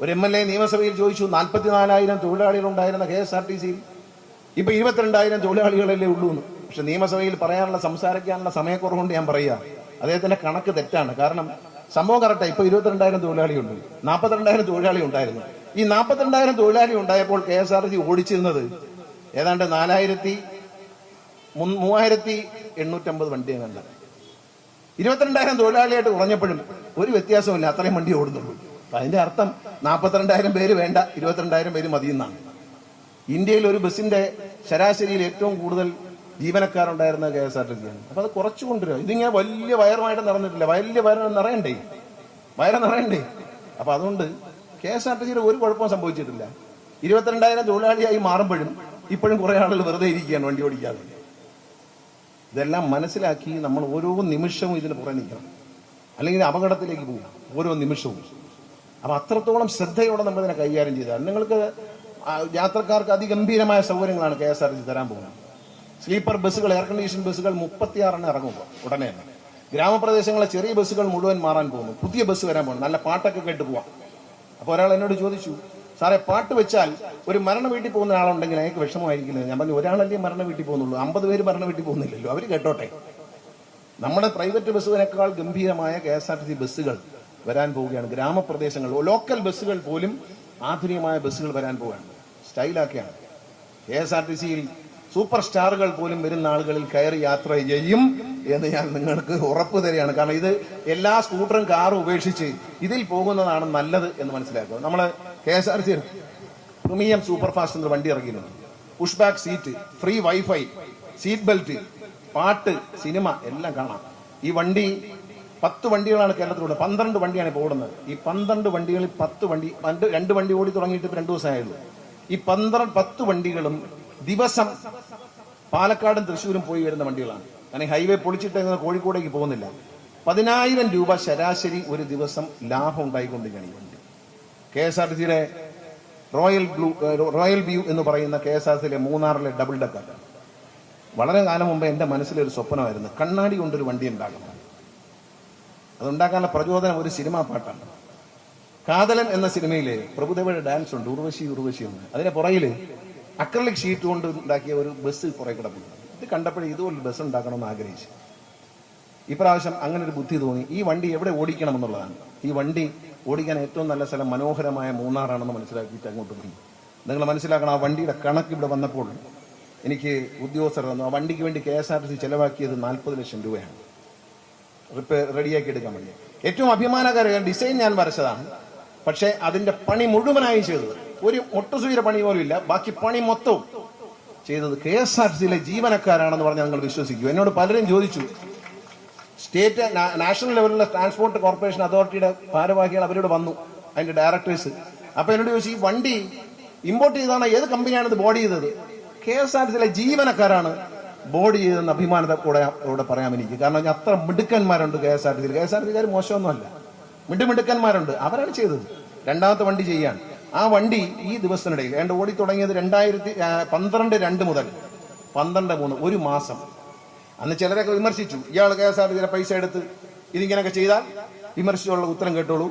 ഒരു M L A നിയമസഭയിൽ ചോദിച്ചു നാൽപ്പത്തിനാലായിരം തൊഴിലാളികൾ ഉണ്ടായിരുന്ന കെ എസ് ആർ ടി സിയിൽ ഇപ്പൊ ഇരുപത്തിരണ്ടായിരം തൊഴിലാളികളല്ലേ ഉള്ളൂ എന്ന്. പക്ഷെ നിയമസഭയിൽ പറയാനുള്ള സംസാരിക്കാനുള്ള സമയക്കുറവുകൊണ്ട് ഞാൻ പറയുക. അദ്ദേഹത്തിന്റെ കണക്ക് തെറ്റാണ്. കാരണം സംഭവം കറക്റ്റാണ് ഇപ്പൊ ഇരുപത്തിരണ്ടായിരം തൊഴിലാളിയുണ്ട്. നാൽപ്പത്തിരണ്ടായിരം തൊഴിലാളി ഉണ്ടായിരുന്നു ഈ നാൽപ്പത്തിരണ്ടായിരം തൊഴിലാളി ഉണ്ടായപ്പോൾ കെ എസ് ആർ ടി ഓടിച്ചിരുന്നത് ഏതാണ്ട് നാലായിരത്തി മൂവായിരത്തി എണ്ണൂറ്റമ്പത് വണ്ടി കണ്ട ഇരുപത്തിരണ്ടായിരം തൊഴിലാളിയായിട്ട് കുറഞ്ഞപ്പോഴും ഒരു വ്യത്യാസമില്ല അത്രയും വണ്ടി ഓടുന്നുള്ളൂ. അതിന്റെ അർത്ഥം നാൽപ്പത്തിരണ്ടായിരം പേര് വേണ്ട ഇരുപത്തിരണ്ടായിരം പേര് മതിയെന്നാണ് ഇന്ത്യയിൽ ഒരു ബസിന്റെ ശരാശരിയിൽ ഏറ്റവും കൂടുതൽ ജീവനക്കാരുണ്ടായിരുന്ന കെ എസ് ആർ ടി സിയാണ് അപ്പൊ അത് കുറച്ചു കൊണ്ടുവരിക. ഇതിങ്ങനെ വലിയ വയറുമായിട്ട് നടന്നിട്ടില്ല. വലിയ വയറ് നിറയണ്ടേ? വയറ് നിറയണ്ടേ? അപ്പൊ അതുകൊണ്ട് കെ എസ് ആർ ടി സിയുടെ ഒരു കുഴപ്പവും സംഭവിച്ചിട്ടില്ല. ഇരുപത്തിരണ്ടായിരം തൊഴിലാളിയായി മാറുമ്പോഴും ഇപ്പോഴും കുറെ ആളുകൾ വെറുതെ ഇരിക്കുകയാണ് വണ്ടി ഓടിക്കാതെ. ഇതെല്ലാം മനസ്സിലാക്കി നമ്മൾ ഓരോ നിമിഷവും ഇതിന് പുറമെ നിൽക്കണം. അല്ലെങ്കിൽ അപകടത്തിലേക്ക് പോകും ഓരോ നിമിഷവും. അപ്പൊ അത്രത്തോളം ശ്രദ്ധയോടെ നമ്മൾ ഇതിനെ കൈകാര്യം ചെയ്താൽ നിങ്ങൾക്ക് യാത്രക്കാർക്ക് അതിഗംഭീരമായ സൗകര്യങ്ങളാണ് കെ എസ് ആർ ടി തരാൻ പോകുന്നത്. സ്ലീപ്പർ ബസ്സുകൾ എയർ കണ്ടീഷൻ ബസ്സുകൾ മുപ്പത്തിയാറിന് ഇറങ്ങുമ്പോൾ ഉടനെ തന്നെ. ഗ്രാമപ്രദേശങ്ങളിലെ ചെറിയ ബസ്സുകൾ മുഴുവൻ മാറാൻ പോകുന്നു. പുതിയ ബസ് വരാൻ പോകുന്നു. നല്ല പാട്ടൊക്കെ കേട്ട് പോവാം. അപ്പോൾ ഒരാൾ എന്നോട് ചോദിച്ചു സാറേ പാട്ട് വെച്ചാൽ ഒരു മരണ വീട്ടിൽ പോകുന്ന ആളുണ്ടെങ്കിൽ അയാൾക്ക് വിഷമമായിരിക്കില്ല? ഞാൻ പറഞ്ഞു ഒരാളല്ലേ മരണ വീട്ടിൽ പോകുന്നുള്ളൂ. അമ്പത് പേര് മരണ വീട്ടിൽ പോകുന്നില്ലല്ലോ. അവർ കേട്ടോട്ടെ. നമ്മുടെ പ്രൈവറ്റ് ബസ്സുകളേക്കാൾ ഗംഭീരമായ K S R T C ബസ്സുകൾ വരാൻ പോവുകയാണ്. ഗ്രാമപ്രദേശങ്ങൾ ലോക്കൽ ബസ്സുകൾ പോലും ആധുനികമായ ബസ്സുകൾ വരാൻ പോവുകയാണ്. സ്റ്റൈലാക്കിയാണ്. കെ എസ് ആർ ടി സിയിൽ സൂപ്പർ സ്റ്റാറുകൾ പോലും വരുന്ന ആളുകളിൽ കയറി യാത്ര ചെയ്യും എന്ന് ഞാൻ നിങ്ങൾക്ക് ഉറപ്പ് തരികയാണ്. കാരണം ഇത് എല്ലാ സ്കൂട്ടറും കാറും ഉപേക്ഷിച്ച് ഇതിൽ പോകുന്നതാണ് നല്ലത് എന്ന് മനസ്സിലാക്കുക. നമ്മൾ K S R C premium super fast എന്ന വണ്ടി ഇറങ്ങിയിരുന്നു push back seat free wifi seat belt പാട്ട് സിനിമ എല്ലാം കാണാം. ഈ വണ്ടി പത്ത് വണ്ടികളാണ് കേരളത്തിലൂടെ പന്ത്രണ്ട് വണ്ടിയാണ് ഇപ്പോൾ ഓടുന്നത്. ഈ പന്ത്രണ്ട് വണ്ടികളിൽ പത്ത് വണ്ടി രണ്ട് രണ്ട് വണ്ടി ഓടി തുടങ്ങിയിട്ട് ഇപ്പൊ രണ്ടു ദിവസമായുള്ളൂ. ഈ പന്ത്രണ്ട് പത്ത് വണ്ടികളും ദിവസം പാലക്കാടും തൃശ്ശൂരും പോയി വരുന്ന വണ്ടികളാണ്. കാരണം ഹൈവേ പൊളിച്ചിട്ട് കോഴിക്കോടേക്ക് പോകുന്നില്ല. പതിനായിരം രൂപ ശരാശരി ഒരു ദിവസം ലാഭം ഉണ്ടായിക്കൊണ്ടിരിക്കുകയാണ് ഈ വണ്ടി. K S R T royal blue royal view എന്ന് പറയുന്ന കെ എസ് ആർ സിയിലെ മൂന്നാറിലെ ഡബിൾ ഡക്കർ വളരെ കാലം മുമ്പ് എന്റെ മനസ്സിലൊരു സ്വപ്നമായിരുന്നു. കണ്ണാടി കൊണ്ടൊരു വണ്ടി ഉണ്ടാക്കണം അതുണ്ടാക്കാനുള്ള പ്രചോദനം ഒരു സിനിമാ പാട്ടാണ്. കാതലൻ എന്ന സിനിമയിലെ പ്രഭുദേവയുടെ ഡാൻസ് ഉണ്ട് ഉർവശി ഉർവശി എന്ന്. അതിന്റെ പുറകിൽ അക്രലിക് ഷീറ്റ് കൊണ്ട് ഉണ്ടാക്കിയ ഒരു ബസ് കുറെ കിടപ്പുണ്ട്. ഇത് കണ്ടപ്പോഴേ ഇതുപോലെ ബസ് ഉണ്ടാക്കണമെന്ന് ആഗ്രഹിച്ചു. ഇപ്രാവശ്യം അങ്ങനെ ഒരു ബുദ്ധി തോന്നി. ഈ വണ്ടി എവിടെ ഓടിക്കണം എന്നുള്ളതാണ്. ഈ വണ്ടി ഓടിക്കാൻ ഏറ്റവും നല്ല സ്ഥലം മനോഹരമായ മൂന്നാറാണെന്ന് മനസ്സിലാക്കിയിട്ട് അങ്ങോട്ട് പോയി. നിങ്ങൾ മനസ്സിലാക്കണം ആ വണ്ടിയുടെ കണക്ക് ഇവിടെ വന്നപ്പോൾ എനിക്ക് ഉദ്യോഗസ്ഥർ തന്നു. ആ വണ്ടിക്ക് വേണ്ടി K S R T C ചെലവാക്കിയത് നാൽപ്പത് ലക്ഷം രൂപയാണ്. റിപ്പയർ റെഡിയാക്കി എടുക്കാൻ വേണ്ടി. ഏറ്റവും അഭിമാനകരമായ ഡിസൈൻ ഞാൻ വരച്ചതാണ്. പക്ഷേ അതിന്റെ പണി മുഴുവനായി ചെയ്തത് ഒരു മുട്ടുസൂചിയുടെ പണി പോലും ഇല്ല. ബാക്കി പണി മൊത്തവും ചെയ്തത് കെ എസ് ആർ സിയിലെ ജീവനക്കാരാണെന്ന് പറഞ്ഞാൽ നിങ്ങൾ വിശ്വസിക്കൂ എന്നോട് പലരും ചോദിച്ചു സ്റ്റേറ്റ് നാഷണൽ ലെവലിലുള്ള ട്രാൻസ്പോർട്ട് കോർപ്പറേഷൻ അതോറിറ്റിയുടെ ഭാരവാഹികൾ അവരോട് വന്നു അതിന്റെ ഡയറക്ടേഴ്സ്. അപ്പൊ എന്നോട് ചോദിച്ചു ഈ വണ്ടി ഇമ്പോർട്ട് ചെയ്താണ് ഏത് കമ്പനിയാണ് ഇത് ബോഡി ചെയ്തത്? കെ എസ് ആർ സിയിലെ ജീവനക്കാരാണ് ബോഡി ചെയ്തെന്ന് അഭിമാനത്തോടെ ഇവിടെ പറയാൻ എനിക്ക് കാരണം ഞാൻ അത്ര മിടുക്കന്മാരുണ്ട് കെ എസ് ആർ ടി സിയിൽ. കെ എസ് ആർ ടി സിക്കാർ മോശമൊന്നുമല്ല. മിടുമിടുക്കന്മാരുണ്ട് അവരാണ് ചെയ്തത്. രണ്ടാമത്തെ വണ്ടി ചെയ്യാൻ. ആ വണ്ടി ഈ ദിവസത്തിനിടയിൽ ഏണ്ട ഓടി തുടങ്ങിയത് രണ്ടായിരത്തി പന്ത്രണ്ട് രണ്ട് മുതൽ പന്ത്രണ്ട് മൂന്ന് ഒരു മാസം. അന്ന് ചിലരൊക്കെ വിമർശിച്ചു ഇയാൾ കെ എസ് ആർ ടി പൈസ എടുത്ത് ഇതിങ്ങനെയൊക്കെ ചെയ്താൽ? വിമർശിച്ചുള്ള ഉത്തരം കേട്ടോളൂ.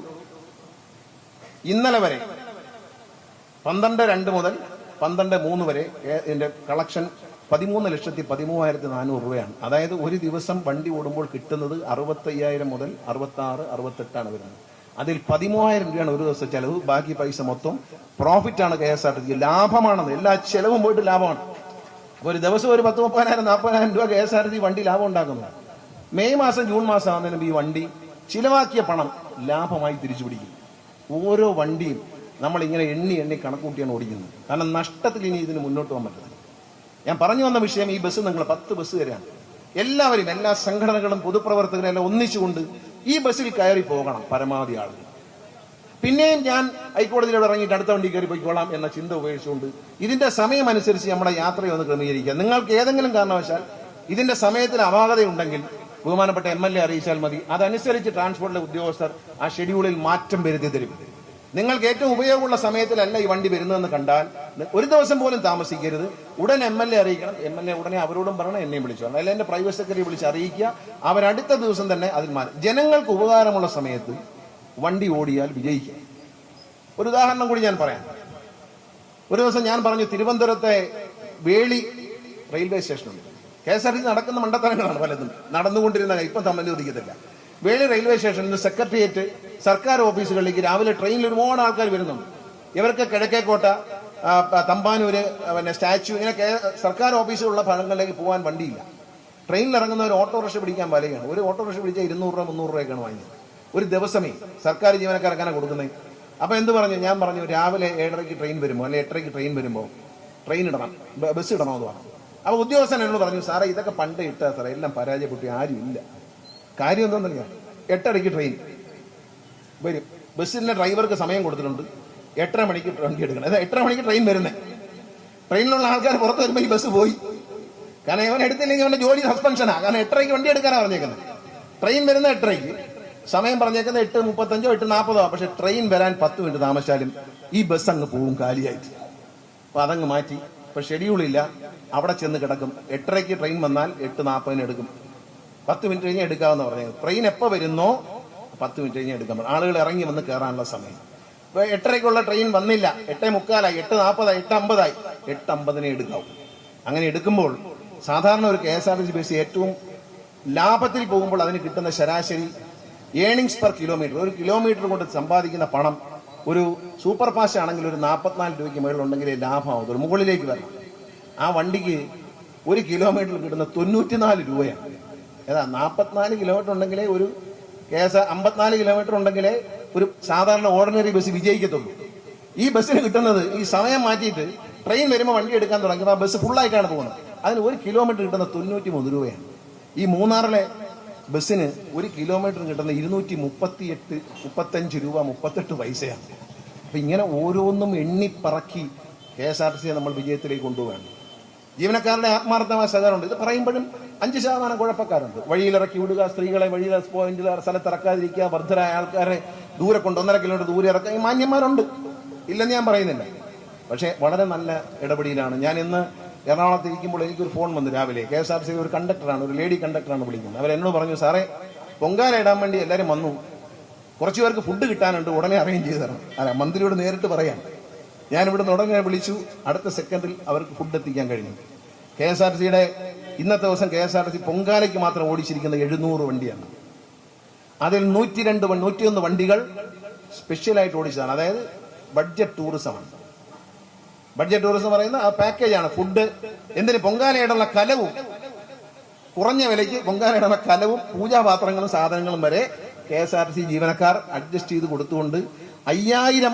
ഇന്നലെ വരെ പന്ത്രണ്ട് രണ്ട് മുതൽ പന്ത്രണ്ട് മൂന്ന് വരെ എന്റെ കളക്ഷൻ പതിമൂന്ന് ലക്ഷത്തി പതിമൂവായിരത്തി നാനൂറ് രൂപയാണ്. അതായത് ഒരു ദിവസം വണ്ടി ഓടുമ്പോൾ കിട്ടുന്നത് അറുപത്തയ്യായിരം മുതൽ അറുപത്തി ആറ് അറുപത്തെട്ടാണ് വരുന്നത്. അതിൽ പതിമൂവായിരം രൂപയാണ് ഒരു ദിവസം ചെലവ്. ബാക്കി പൈസ മൊത്തം പ്രോഫിറ്റ് ആണ് K S R T C. ലാഭമാണെന്ന്. എല്ലാ ചെലവും പോയിട്ട് ലാഭമാണ്. ഒരു ദിവസം ഒരു പത്ത് മുപ്പതിനായിരം നാൽപ്പതിനായിരം രൂപ കെ എസ് ആർ ടി വണ്ടി ലാഭം ഉണ്ടാക്കുന്നത്. മെയ് മാസം ജൂൺ മാസം ആകുന്നതിന് ഈ വണ്ടി ചിലവാക്കിയ പണം ലാഭമായി തിരിച്ചു പിടിക്കും. ഓരോ വണ്ടിയും നമ്മൾ ഇങ്ങനെ എണ്ണി എണ്ണി കണക്കൂട്ടിയാണ് ഓടിക്കുന്നത്. കാരണം നഷ്ടത്തിൽ ഇനി ഇതിന് മുന്നോട്ട് പോകാൻ പറ്റത്തില്ല. ഞാൻ പറഞ്ഞു വന്ന വിഷയം ഈ ബസ് നിങ്ങൾ പത്ത് ബസ് വരെയാണ് എല്ലാവരും എല്ലാ സംഘടനകളും പൊതുപ്രവർത്തകരും എല്ലാം ഒന്നിച്ചുകൊണ്ട് ഈ ബസ്സിൽ കയറി പോകണം പരമാവധി ആളുകൾ. പിന്നെയും ഞാൻ ഹൈക്കോടതിയിലൂടെ ഇറങ്ങിയിട്ട് അടുത്ത വണ്ടി കയറി പോയിക്കോളാം എന്ന ചിന്ത ഉപയോഗിച്ചുകൊണ്ട് ഇതിന്റെ സമയം അനുസരിച്ച് നമ്മുടെ യാത്രയെ ഒന്ന് ക്രമീകരിക്കുക. നിങ്ങൾക്ക് ഏതെങ്കിലും കാരണവശാൽ ഇതിന്റെ സമയത്തിൽ അപാകതയുണ്ടെങ്കിൽ ബഹുമാനപ്പെട്ട എം എൽ എ അറിയിച്ചാൽ മതി. അതനുസരിച്ച് ട്രാൻസ്പോർട്ടിലെ ഉദ്യോഗസ്ഥർ ആ ഷെഡ്യൂളിൽ മാറ്റം വരുത്തി തരും. നിങ്ങൾക്ക് ഏറ്റവും ഉപയോഗമുള്ള സമയത്തിലല്ല ഈ വണ്ടി വരുന്നതെന്ന് കണ്ടാൽ ഒരു ദിവസം പോലും താമസിക്കരുത്. ഉടൻ എം എൽ എ അറിയിക്കണം. എം എൽ എ ഉടനെ അവരോടും പറയണം എന്നെയും വിളിച്ചു. അല്ലെങ്കിൽ എന്റെ പ്രൈവറ്റ് സെക്രട്ടറി വിളിച്ച് അറിയിക്കുക. അവരടുത്ത ദിവസം തന്നെ അതിൽ മാറി. ജനങ്ങൾക്ക് ഉപകാരമുള്ള സമയത്ത് വണ്ടി ഓടിയാൽ വിജയിക്കും. ഒരു ഉദാഹരണം കൂടി ഞാൻ പറയാം. ഒരു ദിവസം ഞാൻ പറഞ്ഞു തിരുവനന്തപുരത്തെ വേളി റെയിൽവേ സ്റ്റേഷനുണ്ട്. കെ എസ് ആർ ടി നടക്കുന്ന മണ്ടത്തരങ്ങളാണ് പലതും. നടന്നുകൊണ്ടിരുന്ന ഇപ്പം തമ്മിൽ തമ്മിലൊതുക്കത്തില്ല വേളി റെയിൽവേ സ്റ്റേഷനിൽ നിന്ന് സെക്രട്ടേറിയറ്റ് സർക്കാർ ഓഫീസുകളിലേക്ക് രാവിലെ ട്രെയിനിൽ ഒരുപാട് ആൾക്കാർ വരുന്നുണ്ട്. ഇവർക്ക് കിഴക്കേക്കോട്ട തമ്പാനൂര് പിന്നെ സ്റ്റാച്ചു ഇങ്ങനെ സർക്കാർ ഓഫീസുകളുള്ള ഭാഗങ്ങളിലേക്ക് പോകാൻ വണ്ടിയില്ല. ട്രെയിനിൽ ഇറങ്ങുന്ന ഒരു ഓട്ടോറിക്ഷ പിടിക്കാൻ വലയാണ്. ഒരു ഓട്ടോറിക്ഷ പിടിച്ചാൽ ഇരുന്നൂറ് രൂപ മുന്നൂറ് രൂപയൊക്കെയാണ് വാങ്ങിയത്. ഒരു ദിവസമേ സർക്കാർ ജീവനക്കാർക്കാണ് കൊടുക്കുന്നത് അപ്പൊ എന്ത് പറഞ്ഞു? ഞാൻ പറഞ്ഞു രാവിലെ ഏഴരയ്ക്ക് ട്രെയിൻ വരുമ്പോൾ അല്ലെങ്കിൽ എട്ടരയ്ക്ക് ട്രെയിൻ വരുമ്പോൾ ട്രെയിൻ ഇടണം. ബസ് ഇടണമെന്ന് പറഞ്ഞു. അപ്പോൾ ഉദ്യോഗസ്ഥൻ എന്നോട് പറഞ്ഞു സാറേ ഇതൊക്കെ പണ്ട് ഇട്ടാ സാറേ. എല്ലാം പരാജയപ്പെട്ടു ആരും ഇല്ല. കാര്യം എന്താണെന്നറിയാം? എട്ടരയ്ക്ക് ട്രെയിൻ വരും. ബസ്സിന്റെ ഡ്രൈവർക്ക് സമയം കൊടുത്തിട്ടുണ്ട്. എട്ടര മണിക്ക് വണ്ടി എടുക്കണം. അതായത് എട്ടര മണിക്ക് ട്രെയിൻ വരുന്നത് ട്രെയിനിലുള്ള ആൾക്കാർ പുറത്ത് വരുമ്പോൾ ഈ ബസ് പോയി. കാരണം ഇവൻ എടുത്തില്ലെങ്കിൽ അവന്റെ ജോലി സസ്പെൻഷനാണ് കാരണം എട്ടരയ്ക്ക് വണ്ടി എടുക്കാനാണ് പറഞ്ഞേക്കുന്നത്. ട്രെയിൻ വരുന്ന എട്ടരയ്ക്ക്. സമയം പറഞ്ഞേക്കുന്നത് എട്ട് മുപ്പത്തഞ്ചോ എട്ട് നാൽപ്പതോ പക്ഷെ ട്രെയിൻ വരാൻ പത്ത് മിനിറ്റ് താമസിച്ചാലും ഈ ബസ് അങ്ങ് പോവും കാലിയായിട്ട്. അപ്പം അതങ്ങ് മാറ്റി. ഇപ്പം ഷെഡ്യൂളില്ല അവിടെ ചെന്ന് കിടക്കും. എട്ടരയ്ക്ക് ട്രെയിൻ വന്നാൽ എട്ട് നാൽപ്പതിന് എടുക്കും. പത്ത് മിനിറ്റ് കഴിഞ്ഞ് എടുക്കാമെന്ന് പറഞ്ഞത് ട്രെയിൻ എപ്പോൾ വരുന്നോ പത്ത് മിനിറ്റ് കഴിഞ്ഞ് എടുക്കാൻ പറഞ്ഞു. ആളുകൾ ഇറങ്ങി വന്ന് കയറാനുള്ള സമയം. ഇപ്പോൾ എട്ടരയ്ക്കുള്ള ട്രെയിൻ വന്നില്ല. എട്ടേ മുക്കാലായി. എട്ട് നാൽപ്പതായി എട്ട് അമ്പതായി. എട്ട് അമ്പതിനെ എടുക്കാവും. അങ്ങനെ എടുക്കുമ്പോൾ സാധാരണ ഒരു K S R T C bus ഏറ്റവും ലാഭത്തിൽ പോകുമ്പോൾ അതിന് കിട്ടുന്ന ശരാശരി ഏണിങ്സ് പെർ കിലോമീറ്റർ. ഒരു കിലോമീറ്റർ കൊണ്ട് സമ്പാദിക്കുന്ന പണം ഒരു സൂപ്പർ ഫാസ്റ്റ് ആണെങ്കിൽ ഒരു നാൽപ്പത്തിനാല് രൂപയ്ക്ക് മുകളിലുണ്ടെങ്കിലേ ലാഭമാവത്തുള്ളൂ. മുകളിലേക്ക് വരണം. ആ വണ്ടിക്ക് ഒരു കിലോമീറ്ററിൽ കിട്ടുന്ന തൊണ്ണൂറ്റിനാല് രൂപയാണ്. ഏതാ നാൽപ്പത്തിനാല് കിലോമീറ്റർ ഉണ്ടെങ്കിലേ ഒരു കെ എസ് അമ്പത്തിനാല് കിലോമീറ്റർ ഉണ്ടെങ്കിലേ ഒരു സാധാരണ ഓർഡിനറി ബസ് വിജയിക്കത്തുള്ളൂ. ഈ ബസ്സിന് കിട്ടുന്നത് ഈ സമയം മാറ്റിയിട്ട് ട്രെയിൻ വരുമ്പോൾ വണ്ടി എടുക്കാൻ തുടങ്ങിയപ്പോൾ ആ ബസ് ഫുള്ളായിട്ടാണ് പോകുന്നത്. അതിന് ഒരു കിലോമീറ്റർ കിട്ടുന്ന തൊണ്ണൂറ്റി മൂന്ന് രൂപയാണ്. ഈ മൂന്നാറിലെ ബസ്സിന് ഒരു കിലോമീറ്റർ കിട്ടുന്ന ഇരുന്നൂറ്റി മുപ്പത്തിയെട്ട് മുപ്പത്തഞ്ച് രൂപ മുപ്പത്തെട്ട് പൈസയാണ്. അപ്പം ഇങ്ങനെ ഓരോന്നും എണ്ണിപ്പറക്കി കെ എസ് ആർ ടി സിയെ നമ്മൾ വിജയത്തിലേക്ക് കൊണ്ടുപോവുകയാണ്. ജീവനക്കാരുടെ ആത്മാർത്ഥമായ സഹകരണമുണ്ട് ഇത് പറയുമ്പോഴും അഞ്ച് ശതമാനം കുഴപ്പക്കാരുണ്ട്. വഴിയിലിറക്കി വിടുക സ്ത്രീകളെ വഴിയിലെ സ്ഥലത്ത് സ്ഥലത്തിറക്കാതിരിക്കുക വർദ്ധരായ ആൾക്കാരെ ദൂരെ കൊണ്ട് ഒന്നര കിലോമീറ്റർ ദൂരെ ഇറക്കുക ഈ മാന്യന്മാരുണ്ട്. ഇല്ലെന്ന് ഞാൻ പറയുന്നില്ല. പക്ഷേ വളരെ നല്ല ഇടപെടലാണ് ഞാൻ ഇന്ന് എറണാകുളത്ത് ഇരിക്കുമ്പോൾ എനിക്കൊരു ഫോൺ വന്നു രാവിലെ. കെ എസ് ആർ സി ഒരു കണ്ടക്ടറാണ് ഒരു ലേഡി കണ്ടക്ടറാണ് വിളിക്കുന്നത്. അവരെന്നോട് പറഞ്ഞു സാറേ പൊങ്കാല ഇടാൻ വേണ്ടി എല്ലാവരും വന്നു. കുറച്ച് പേർക്ക് ഫുഡ് കിട്ടാനുണ്ട് ഉടനെ അറേഞ്ച് ചെയ്ത് തരണം. അല്ല മന്ത്രിയോട് നേരിട്ട് പറയാം. ഞാൻ ഇവിടുന്ന് ഉടനെ വിളിച്ചു. അടുത്ത സെക്കൻഡിൽ അവർക്ക് ഫുഡ് എത്തിക്കാൻ കഴിഞ്ഞു. കെ എസ് ആർ സിയുടെ ഇന്നത്തെ ദിവസം K S R T C പൊങ്കാലയ്ക്ക് മാത്രം ഓടിച്ചിരിക്കുന്ന എഴുന്നൂറ് വണ്ടിയാണ്. അതിൽ നൂറ്റി രണ്ട് നൂറ്റിയൊന്ന് വണ്ടികൾ സ്പെഷ്യലായിട്ട് ഓടിച്ചതാണ്. അതായത് ബഡ്ജറ്റ് ടൂറിസമാണ് ബഡ്ജറ്റ് ടൂറിസം പറയുന്ന ആ പാക്കേജാണ് ഫുഡ് എന്തിന് പൊങ്കാലയിടുന്ന കലവും കുറഞ്ഞ വിലയ്ക്ക് പൊങ്കാലയിടുന്ന കലവും പൂജാപാത്രങ്ങളും സാധനങ്ങളും വരെ കെ എസ് ആർ സി ജീവനക്കാർ അഡ്ജസ്റ്റ് ചെയ്ത് കൊടുത്തുകൊണ്ട് അയ്യായിരം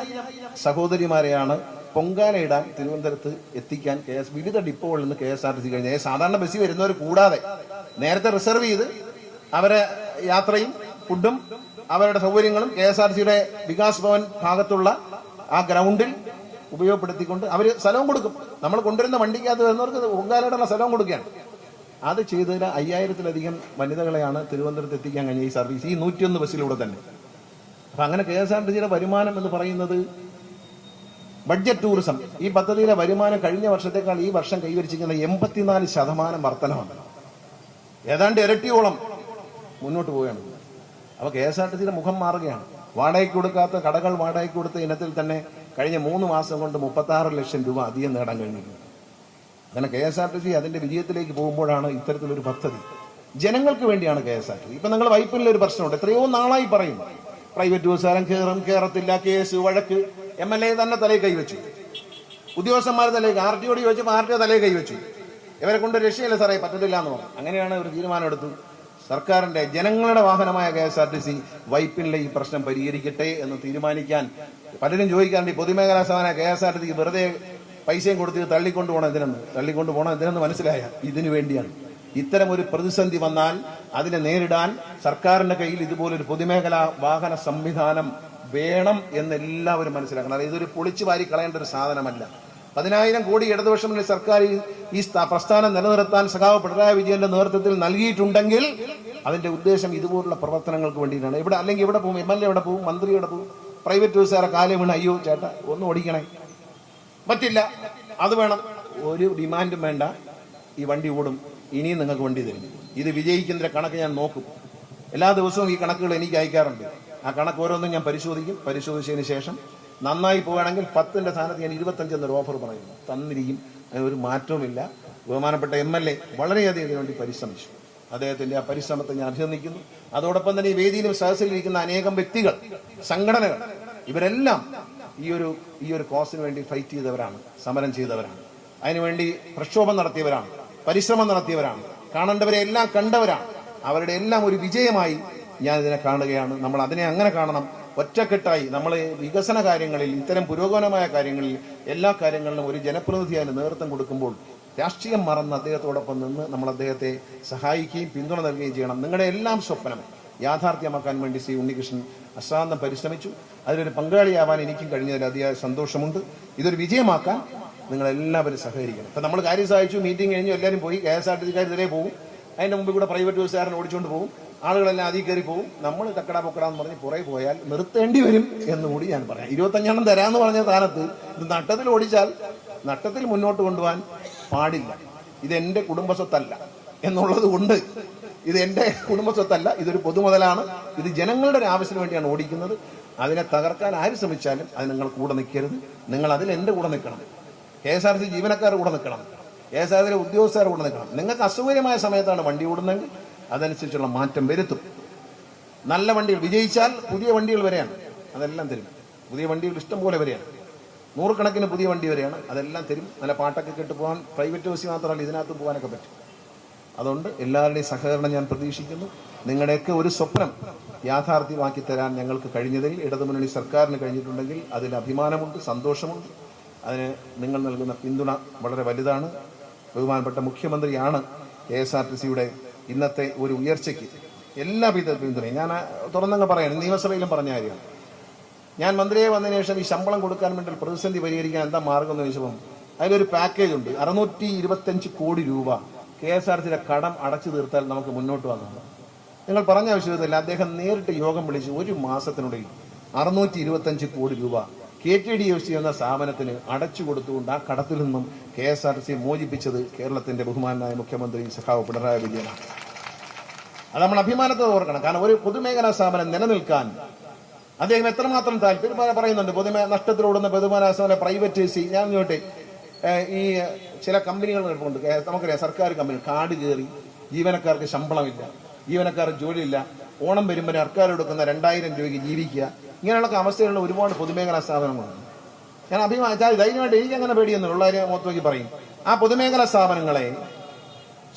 സഹോദരിമാരെയാണ് പൊങ്കാലയിടാൻ തിരുവനന്തപുരത്ത് എത്തിക്കാൻ കെ എസ് വിവിധ ഡിപ്പോകളിൽ നിന്ന് K S R T C കഴിഞ്ഞ. സാധാരണ ബസ്സിൽ വരുന്നവർ കൂടാതെ നേരത്തെ റിസർവ് ചെയ്ത് അവരെ യാത്രയും ഫുഡും അവരുടെ സൗകര്യങ്ങളും കെ എസ് ആർ സിയുടെ വികാസ് ഭവൻ ഭാഗത്തുള്ള ആ ഗ്രൗണ്ടിൽ ഉപയോഗപ്പെടുത്തിക്കൊണ്ട് അവർ സ്ഥലവും കൊടുക്കും. നമ്മൾ കൊണ്ടുവരുന്ന വണ്ടിക്കകത്ത് വരുന്നവർക്ക് പൊങ്കാലയിടാനുള്ള സ്ഥലവും കൊടുക്കുകയാണ്. അത് ചെയ്തതിൽ അയ്യായിരത്തിലധികം വനിതകളെയാണ് തിരുവനന്തപുരത്ത് എത്തിക്കാൻ കഴിഞ്ഞ ഈ സർവീസ് ഈ നൂറ്റിയൊന്ന് ബസ്സിലൂടെ തന്നെ. അപ്പം അങ്ങനെ കെ എസ് ആർ ടി സിയുടെ വരുമാനം എന്ന് പറയുന്നത് ബഡ്ജറ്റ് ടൂറിസം. ഈ പദ്ധതിയിലെ വരുമാനം കഴിഞ്ഞ വർഷത്തേക്കാൾ ഈ വർഷം കൈവരിച്ചിരിക്കുന്ന എൺപത്തിനാല് ശതമാനം വർധനമാണ്. ഏതാണ്ട് ഇരട്ടിയോളം മുന്നോട്ട് പോവുകയാണ്. അപ്പോൾ കെ എസ് ആർ ടി സിയുടെ മുഖം മാറുകയാണ്. വാടകയ്ക്ക് കൊടുക്കാത്ത കടകൾ വാടകയ്ക്ക് കൊടുത്ത ഇനത്തിൽ തന്നെ കഴിഞ്ഞ മൂന്ന് മാസം കൊണ്ട് മുപ്പത്തി ആറ് ലക്ഷം രൂപ അധികം നേടാൻ കഴിഞ്ഞിട്ടുണ്ട്. അങ്ങനെ K S R T C അതിന്റെ വിജയത്തിലേക്ക് പോകുമ്പോഴാണ് ഇത്തരത്തിലൊരു പദ്ധതി. ജനങ്ങൾക്ക് വേണ്ടിയാണ് K S R T C. ഇപ്പൊ നിങ്ങൾ വൈപ്പിനിലൊരു പ്രശ്നമുണ്ട്. എത്രയോ നാളായി പറയും. പ്രൈവറ്റ് ബസ്സുകാരൻ കയറും കയറത്തില്ല കേസ് വഴക്ക്. എം എൽ എ തന്നെ തലയിൽ കൈവച്ചു ഉദ്യോഗസ്ഥന്മാർ തലയിൽ ആർ ടി ഓടി ചോദിച്ചപ്പോൾ ആർ ടി ഒ തലയിൽ കൈവച്ചു ഇവരെ കൊണ്ട് രക്ഷയില്ല സാറേ പറ്റത്തില്ല എന്ന് പറഞ്ഞു. അങ്ങനെയാണ് ഒരു തീരുമാനമെടുത്തു സർക്കാരിന്റെ ജനങ്ങളുടെ വാഹനമായ K S R T C വൈപ്പിനിലെ ഈ പ്രശ്നം പരിഹരിക്കട്ടെ എന്ന് തീരുമാനിക്കാൻ പലരും ചോദിക്കാറുണ്ട്. ഈ പൊതുമേഖലാ സ്ഥാപന കെ എസ് ആർ ടി സിക്ക് വെറുതെ പൈസയും കൊടുത്ത് തള്ളിക്കൊണ്ടു പോകണം എന്തിനെന്ന്? തള്ളിക്കൊണ്ടു പോകണം എന്തിനെന്ന് മനസ്സിലായ? ഇതിനു വേണ്ടിയാണ്. ഇത്തരം ഒരു പ്രതിസന്ധി വന്നാൽ അതിനെ നേരിടാൻ സർക്കാരിന്റെ കയ്യിൽ ഇതുപോലൊരു പൊതുമേഖലാ വാഹന സംവിധാനം വേണം എന്ന് എല്ലാവരും മനസ്സിലാക്കണം. അതായത് ഇതൊരു പൊളിച്ചു വാരി കളയേണ്ട ഒരു സാധനമല്ല. പതിനായിരം കോടി ഇടതുപക്ഷ സർക്കാർ ഈ- ഈ പ്രസ്ഥാനം നിലനിർത്താൻ സഖാവ് പിണറായി വിജയന്റെ നേതൃത്വത്തിൽ നൽകിയിട്ടുണ്ടെങ്കിൽ അതിന്റെ ഉദ്ദേശം ഇതുപോലുള്ള പ്രവർത്തനങ്ങൾക്ക് വേണ്ടിയിട്ടാണ്. ഇവിടെ അല്ലെങ്കിൽ ഇവിടെ പോകും? എം എൽ എ ഇവിടെ പോകും? മന്ത്രി ഇവിടെ പോകും? പ്രൈവറ്റ് ബസ്സുകാരെ കാലം വീണ് അയ്യോ ചേട്ടാ ഒന്ന് ഓടിക്കണേ. പറ്റില്ല. അത് വേണം. ഒരു ഡിമാൻഡും വേണ്ട. ഈ വണ്ടി ഓടും. ഇനിയും നിങ്ങൾക്ക് വണ്ടി തരും. ഇത് വിജയിക്കുന്നതിന്റെ കണക്ക് ഞാൻ നോക്കും. എല്ലാ ദിവസവും ഈ കണക്കുകൾ എനിക്ക് അയക്കാറുണ്ട്. ആ കണക്ക് ഓരോന്നും ഞാൻ പരിശോധിക്കും. പരിശോധിച്ചതിന് ശേഷം നന്നായി പോവുകയാണെങ്കിൽ പത്തിന്റെ സ്ഥാനത്ത് ഞാൻ ഇരുപത്തഞ്ച് എന്നൊരു ഓഫർ പറയുന്നു. തന്നിരിക്കും. ഒരു മാറ്റവുമില്ല. ബഹുമാനപ്പെട്ട എം എൽ എ വളരെയധികം അതിനുവേണ്ടി പരിശ്രമിച്ചു. അദ്ദേഹത്തിന്റെ ആ പരിശ്രമത്തെ ഞാൻ അഭിനന്ദിക്കുന്നു. അതോടൊപ്പം തന്നെ ഈ വേദിയിലും സഹസിലിരിക്കുന്ന അനേകം വ്യക്തികൾ സംഘടനകൾ ഇവരെല്ലാം ഈ ഒരു ഈ ഒരു കോസിന് വേണ്ടി ഫൈറ്റ് ചെയ്തവരാണ് സമരം ചെയ്തവരാണ്. അതിനുവേണ്ടി പ്രക്ഷോഭം നടത്തിയവരാണ് പരിശ്രമം നടത്തിയവരാണ്. കാണേണ്ടവരെ എല്ലാം കണ്ടവരാണ്. അവരുടെ എല്ലാം ഒരു വിജയമായി ഞാൻ ഇതിനെ കാണുകയാണ്. നമ്മൾ അതിനെ അങ്ങനെ കാണണം. ഒറ്റക്കെട്ടായി നമ്മൾ വികസന കാര്യങ്ങളിൽ ഇത്തരം പുരോഗമനമായ കാര്യങ്ങളിൽ എല്ലാ കാര്യങ്ങളിലും ഒരു ജനപ്രതിനിധിയായി നേതൃത്വം കൊടുക്കുമ്പോൾ രാഷ്ട്രീയം മറന്ന് അദ്ദേഹത്തോടൊപ്പം നിന്ന് നമ്മൾ അദ്ദേഹത്തെ സഹായിക്കുകയും പിന്തുണ നൽകുകയും ചെയ്യണം. നിങ്ങളുടെ എല്ലാം സ്വപ്നം യാഥാർത്ഥ്യമാക്കാൻ വേണ്ടി ശ്രീ ഉണ്ണികൃഷ്ണൻ അശ്രാന്തം പരിശ്രമിച്ചു. അതിലൊരു പങ്കാളിയാവാൻ എനിക്കും കഴിഞ്ഞതിൽ അതിയായ സന്തോഷമുണ്ട്. ഇതൊരു വിജയമാക്കാൻ നിങ്ങളെല്ലാവരും സഹകരിക്കണം. ഇപ്പം നമ്മൾ കാര്യം സഹായിച്ചു മീറ്റിംഗ് കഴിഞ്ഞു എല്ലാവരും പോയി കെ എസ് ആർ ടി സിക്കാർ ഇതിലേ പോകും. അതിന്റെ മുമ്പിൽ കൂടെ പ്രൈവറ്റ് ബസ്സുകാരൻ ഓടിച്ചുകൊണ്ട് പോകും. ആളുകളെല്ലാം അതിൽ കയറി പോകും നമ്മൾ തക്കടാ പൊക്കട എന്ന് പറഞ്ഞ് പുറകെ പോയാൽ നിർത്തേണ്ടി വരും എന്ന് കൂടി ഞാൻ പറയാം. ഇരുപത്തഞ്ചെണ്ണം തരാന്ന് പറഞ്ഞ സ്ഥാനത്ത് ഇത് നട്ടത്തിൽ ഓടിച്ചാൽ നട്ടത്തിൽ മുന്നോട്ട് കൊണ്ടുപോകാൻ പാടില്ല. ഇത് എന്റെ കുടുംബസ്വത്തല്ല എന്നുള്ളത് കൊണ്ട് ഇത് എന്റെ കുടുംബസ്വത്തല്ല ഇതൊരു പൊതുമുതലാണ്. ഇത് ജനങ്ങളുടെ ഒരു ആവശ്യത്തിന് വേണ്ടിയാണ് ഓടിക്കുന്നത്. അതിനെ തകർക്കാൻ ആര് ശ്രമിച്ചാലും അത് നിങ്ങൾ കൂടെ നിൽക്കരുത്. നിങ്ങൾ അതിൽ എന്റെ കൂടെ നിൽക്കണം. കെ എസ് ആർ സി ജീവനക്കാർ കൂടെ നിൽക്കണം. കെ എസ് ആർ സിയിലെ ഉദ്യോഗസ്ഥർ കൂടെ നിൽക്കണം. നിങ്ങൾക്ക് അസൗകര്യമായ സമയത്താണ് വണ്ടി ഓടുന്നതെങ്കിൽ അതനുസരിച്ചുള്ള മാറ്റം വരുത്തും. നല്ല വണ്ടികൾ വിജയിച്ചാൽ പുതിയ വണ്ടികൾ വരെയാണ്. അതെല്ലാം തരും. പുതിയ വണ്ടികൾ ഇഷ്ടം പോലെ വരെയാണ്. നൂറുകണക്കിന് പുതിയ വണ്ടി വരെയാണ്. അതെല്ലാം തരും. നല്ല പാട്ടൊക്കെ കേട്ട് പോകാൻ പ്രൈവറ്റ് ബസ് മാത്രമല്ല ഇതിനകത്ത് പോകാനൊക്കെ പറ്റും. അതുകൊണ്ട് എല്ലാവരുടെയും സഹകരണം ഞാൻ പ്രതീക്ഷിക്കുന്നു. നിങ്ങളുടെയൊക്കെ ഒരു സ്വപ്നം യാഥാർത്ഥ്യമാക്കി തരാൻ ഞങ്ങൾക്ക് കഴിഞ്ഞതിൽ ഇടതുമുന്നണി സർക്കാരിന് കഴിഞ്ഞിട്ടുണ്ടെങ്കിൽ അതിൽ അഭിമാനമുണ്ട് സന്തോഷമുണ്ട്. അതിന് നിങ്ങൾ നൽകുന്ന പിന്തുണ വളരെ വലുതാണ്. ബഹുമാനപ്പെട്ട മുഖ്യമന്ത്രിയാണ് കെ എസ് ആർ ടി സിയുടെ ഇന്നത്തെ ഒരു ഉയർച്ചയ്ക്ക് എല്ലാവിധ പിന്തുണയും. ഞാൻ തുറന്നങ്ങ് പറയാം നിയമസഭയിലും പറഞ്ഞ കാര്യമാണ്. ഞാൻ മന്ത്രിയെ വന്നതിന് ശേഷം ഈ ശമ്പളം കൊടുക്കാൻ വേണ്ടി പ്രതിസന്ധി പരിഹരിക്കാൻ എന്താ മാർഗം എന്ന് ചോദിച്ചപ്പം അതിലൊരു പാക്കേജ് ഉണ്ട്. അറുന്നൂറ്റി ഇരുപത്തഞ്ച് കോടി രൂപ കെ എസ് ആർ സിയുടെ കടം അടച്ചു തീർത്താൽ നമുക്ക് മുന്നോട്ട് വന്നു. നിങ്ങൾ പറഞ്ഞ ആവശ്യമില്ല അദ്ദേഹം നേരിട്ട് യോഗം വിളിച്ച് ഒരു മാസത്തിനുള്ളിൽ അറുന്നൂറ്റി ഇരുപത്തഞ്ച് കോടി രൂപ K T D F C എന്ന സ്ഥാപനത്തിന് അടച്ചു കൊടുത്തുകൊണ്ട് ആ കടത്തിൽ നിന്നും കെ എസ് ആർ സി മോചിപ്പിച്ചത് കേരളത്തിന്റെ ബഹുമാനായ മുഖ്യമന്ത്രി സഖാവ് പിണറായി വിജയനാണ്. അത് നമ്മൾ അഭിമാനത്തോടെ ഓർക്കണം. കാരണം ഒരു പൊതുമേഖലാ സ്ഥാപനം നിലനിൽക്കാൻ അദ്ദേഹം എത്രമാത്രം താല്പര്യം പറയുന്നുണ്ട് പൊതുമേ നഷ്ടത്തിലോടുന്ന പൊതുമേഖലാ സ്ഥാപനം പ്രൈവറ്റൈസ് ഞാൻ ഇങ്ങോട്ടെ ഈ ചില കമ്പനികൾ ഉണ്ട് നമുക്കറിയാം സർക്കാർ കമ്പനി കാട് കയറി ജീവനക്കാർക്ക് ശമ്പളമില്ല. ജീവനക്കാർക്ക് ജോലിയില്ല. ഓണം വരുമ്പോൾ സർക്കാർ കൊടുക്കുന്ന രണ്ടായിരം രൂപയ്ക്ക് ജീവിക്കുക. ഇങ്ങനെയുള്ള അവസ്ഥയിലുള്ള ഒരുപാട് പൊതുമേഖലാ സ്ഥാപനങ്ങളുണ്ട്. ഞാൻ അഭിമാനിച്ചാൽ ധൈര്യമായിട്ട് എനിക്ക് അങ്ങനെ പേടിയൊന്നും ഉള്ളവരെ മൊത്തമാക്കി പറയും. ആ പൊതുമേഖലാ സ്ഥാപനങ്ങളെ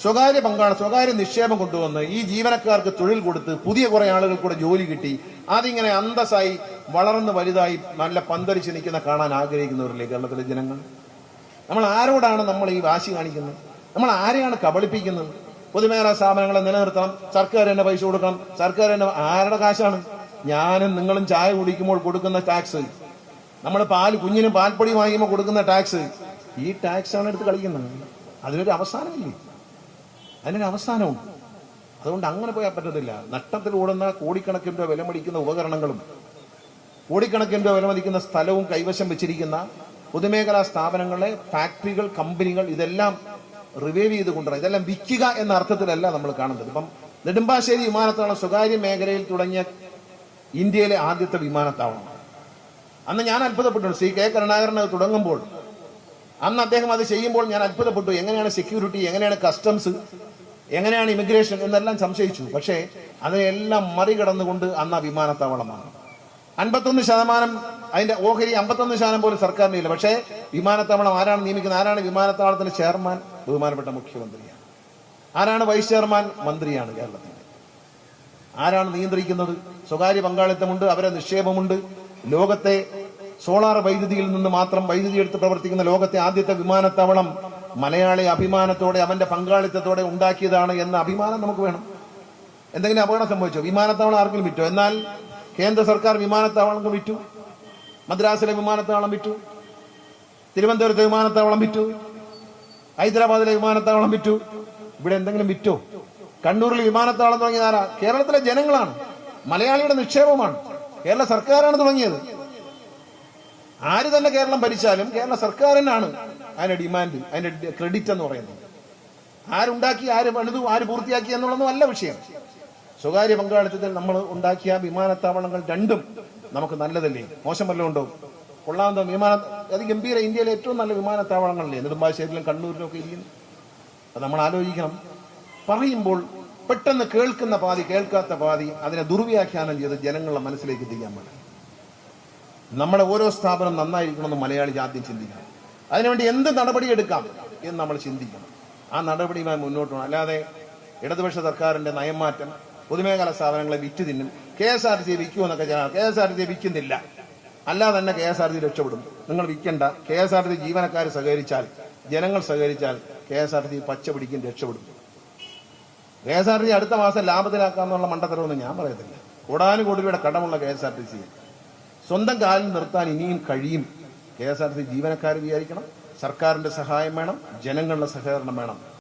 സ്വകാര്യ പങ്കാളി സ്വകാര്യ നിക്ഷേപം കൊണ്ടുവന്ന് ഈ ജീവനക്കാർക്ക് തൊഴിൽ കൊടുത്ത് പുതിയ കുറെ ആളുകൾ കൂടെ ജോലി കിട്ടി അതിങ്ങനെ അന്തസ്സായി വളർന്ന് വലുതായി നല്ല പന്തരിച്ച് നിൽക്കുന്ന കാണാൻ ആഗ്രഹിക്കുന്നവരല്ലേ കേരളത്തിലെ ജനങ്ങൾ? നമ്മൾ ആരോടാണ് നമ്മൾ ഈ വാശി കാണിക്കുന്നത്? നമ്മൾ ആരെയാണ് കബളിപ്പിക്കുന്നത്? പൊതുമേഖലാ സ്ഥാപനങ്ങളെ നിലനിർത്തണം. സർക്കാർ തന്നെ പൈസ കൊടുക്കണം. സർക്കാർ തന്നെ ആരുടെ കാശാണ്? ഞാനും നിങ്ങളും ചായ കുടിക്കുമ്പോൾ കൊടുക്കുന്ന ടാക്സ് നമ്മൾ പാൽ കുഞ്ഞിന് പാൽപ്പൊടി വാങ്ങിക്കുമ്പോൾ കൊടുക്കുന്ന ടാക്സ് ഈ ടാക്സ് ആണ് എടുത്ത് കളിക്കുന്നത്. അതിനൊരു അവസാനമില്ലേ? അതിനൊരു അവസാനമുണ്ട് അതുകൊണ്ട് അങ്ങനെ പോയാൽ പറ്റത്തില്ല. നഷ്ടത്തിൽ ഓടുന്ന കോടിക്കണക്കിന് രൂപ വിലമടിക്കുന്ന ഉപകരണങ്ങളും കോടിക്കണക്കിന് രൂപ വിലമതിക്കുന്ന സ്ഥലവും കൈവശം വെച്ചിരിക്കുന്ന പൊതുമേഖലാ സ്ഥാപനങ്ങളെ ഫാക്ടറികൾ കമ്പനികൾ ഇതെല്ലാം റിവൈവ് ചെയ്ത് കൊണ്ടുവരാം. ഇതെല്ലാം വിൽക്കുക എന്ന അർത്ഥത്തിലല്ല നമ്മൾ കാണുന്നത്. ഇപ്പം നെടുമ്പാശ്ശേരി വിമാനത്താവളം സ്വകാര്യ മേഖലയിൽ തുടങ്ങിയ ഇന്ത്യയിലെ ആദ്യത്തെ വിമാനത്താവളം. അന്ന് ഞാൻ അത്ഭുതപ്പെട്ടു. ശ്രീ കെ കരുണാകരൻ അത് തുടങ്ങുമ്പോൾ അന്ന് അദ്ദേഹം അത് ചെയ്യുമ്പോൾ ഞാൻ അത്ഭുതപ്പെട്ടു. എങ്ങനെയാണ് സെക്യൂരിറ്റി എങ്ങനെയാണ് കസ്റ്റംസ് എങ്ങനെയാണ് ഇമിഗ്രേഷൻ എന്നെല്ലാം സംശയിച്ചു. പക്ഷേ അതിനെല്ലാം മറികടന്നുകൊണ്ട് അന്ന് ആ വിമാനത്താവളമാണ്. അൻപത്തൊന്ന് ശതമാനം അതിന്റെ ഓഹരി അമ്പത്തൊന്ന് ശതമാനം പോലും സർക്കാരിന് ഇല്ല. പക്ഷേ വിമാനത്താവളം ആരാണ് നിയമിക്കുന്നത്? ആരാണ് വിമാനത്താവളത്തിന്റെ ചെയർമാൻ ബഹുമാനപ്പെട്ട മുഖ്യമന്ത്രിയാണ്. ആരാണ് വൈസ് ചെയർമാൻ മന്ത്രിയാണ് കേരളത്തിന്റെ ആരാണ് നിയന്ത്രിക്കുന്നത്? സ്വകാര്യ പങ്കാളിത്തമുണ്ട് അവരെ നിക്ഷേപമുണ്ട്. ലോകത്തെ സോളാർ വൈദ്യുതിയിൽ നിന്ന് മാത്രം വൈദ്യുതി എടുത്ത് പ്രവർത്തിക്കുന്ന ലോകത്തെ ആദ്യത്തെ വിമാനത്താവളം മലയാളി അഭിമാനത്തോടെ അവന്റെ പങ്കാളിത്തത്തോടെ ഉണ്ടാക്കിയതാണ് എന്ന അഭിമാനം നമുക്ക് വേണം. എന്തെങ്കിലും അപകടം സംഭവിച്ചോ? വിമാനത്താവളം ആർക്കും വിറ്റോ? എന്നാൽ കേന്ദ്ര സർക്കാർ വിമാനത്താവളം വിറ്റു. മദ്രാസിലെ വിമാനത്താവളം വിറ്റു. തിരുവനന്തപുരത്തെ വിമാനത്താവളം വിറ്റു. ഹൈദരാബാദിലെ വിമാനത്താവളം വിറ്റു. ഇവിടെ എന്തെങ്കിലും വിറ്റോ? കണ്ണൂരിൽ വിമാനത്താവളം തുടങ്ങിയത് ആരാ കേരളത്തിലെ ജനങ്ങളാണ്. മലയാളിയുടെ നിക്ഷേപമാണ്. കേരള സർക്കാരാണ് തുടങ്ങിയത്. ആര് തന്നെ കേരളം ഭരിച്ചാലും കേരള സർക്കാരിനാണ് അതിന്റെ ഡിമാൻഡ് അതിന്റെ ക്രെഡിറ്റ് എന്ന് പറയുന്നത്. ആരുണ്ടാക്കി ആര് പണിതു ആര് പൂർത്തിയാക്കി എന്നുള്ളതും അല്ല വിഷയം. സ്വകാര്യ പങ്കാളിത്തത്തിൽ നമ്മൾ ഉണ്ടാക്കിയ വിമാനത്താവളങ്ങൾ രണ്ടും നമുക്ക് നല്ലതല്ലേ? മോശം വല്ലതും ഉണ്ടോ? കൊള്ളാവുന്ന വിമാന അത് ഗംഭീര ഇന്ത്യയിലെ ഏറ്റവും നല്ല വിമാനത്താവളങ്ങളല്ലേ? നെടുമ്പാശ്ശേരിയിലും കണ്ണൂരിലും ഒക്കെ ഇരിക്കുന്നു. അത് നമ്മൾ ആലോചിക്കണം. പറയുമ്പോൾ പെട്ടെന്ന് കേൾക്കുന്ന പാതി കേൾക്കാത്ത പാതി അതിനെ ദുർവ്യാഖ്യാനം ചെയ്ത് ജനങ്ങളുടെ മനസ്സിലേക്ക് എത്തിക്കാൻ വേണം നമ്മുടെ ഓരോ സ്ഥാപനം നന്നായിരിക്കണമെന്ന് മലയാളി ആദ്യം ചിന്തിക്കണം. അതിനുവേണ്ടി എന്ത് നടപടി എടുക്കാം എന്ന് നമ്മൾ ചിന്തിക്കണം. ആ നടപടിയുമായി മുന്നോട്ട് പോകണം. അല്ലാതെ ഇടതുപക്ഷ സർക്കാരിന്റെ നയംമാറ്റം പൊതുമേഖലാ സ്ഥാപനങ്ങളെ വിറ്റ് തിന്നും കെ എസ് ആർ ടി വിൽക്കുമെന്നൊക്കെ ജന കെ എസ് ആർ ടി വിൽക്കുന്നില്ല. അല്ലാതെ തന്നെ കെ എസ് ആർ ടി രക്ഷപ്പെടും നിങ്ങൾ വിൽക്കണ്ട. കെ എസ് ആർ ടി ജീവനക്കാർ സഹകരിച്ചാൽ ജനങ്ങൾ സഹകരിച്ചാൽ കെ എസ് ആർ ടി പച്ച പിടിക്കും രക്ഷപ്പെടും. K S R T C അടുത്ത മാസം ലാഭത്തിലാക്കാമെന്നുള്ള മണ്ടത്തരമൊന്നും ഞാൻ പറയത്തില്ല. കോടാനുകോടി രൂപയുടെ കടമുള്ള K S R T C. സ്വന്തം കാലിൽ നിർത്താൻ ഇനിയും കഴിയും. K S R T C ജീവനക്കാർ വിചാരിക്കണം. സർക്കാരിന്റെ സഹായം വേണം. ജനങ്ങളുടെ സഹകരണം വേണം.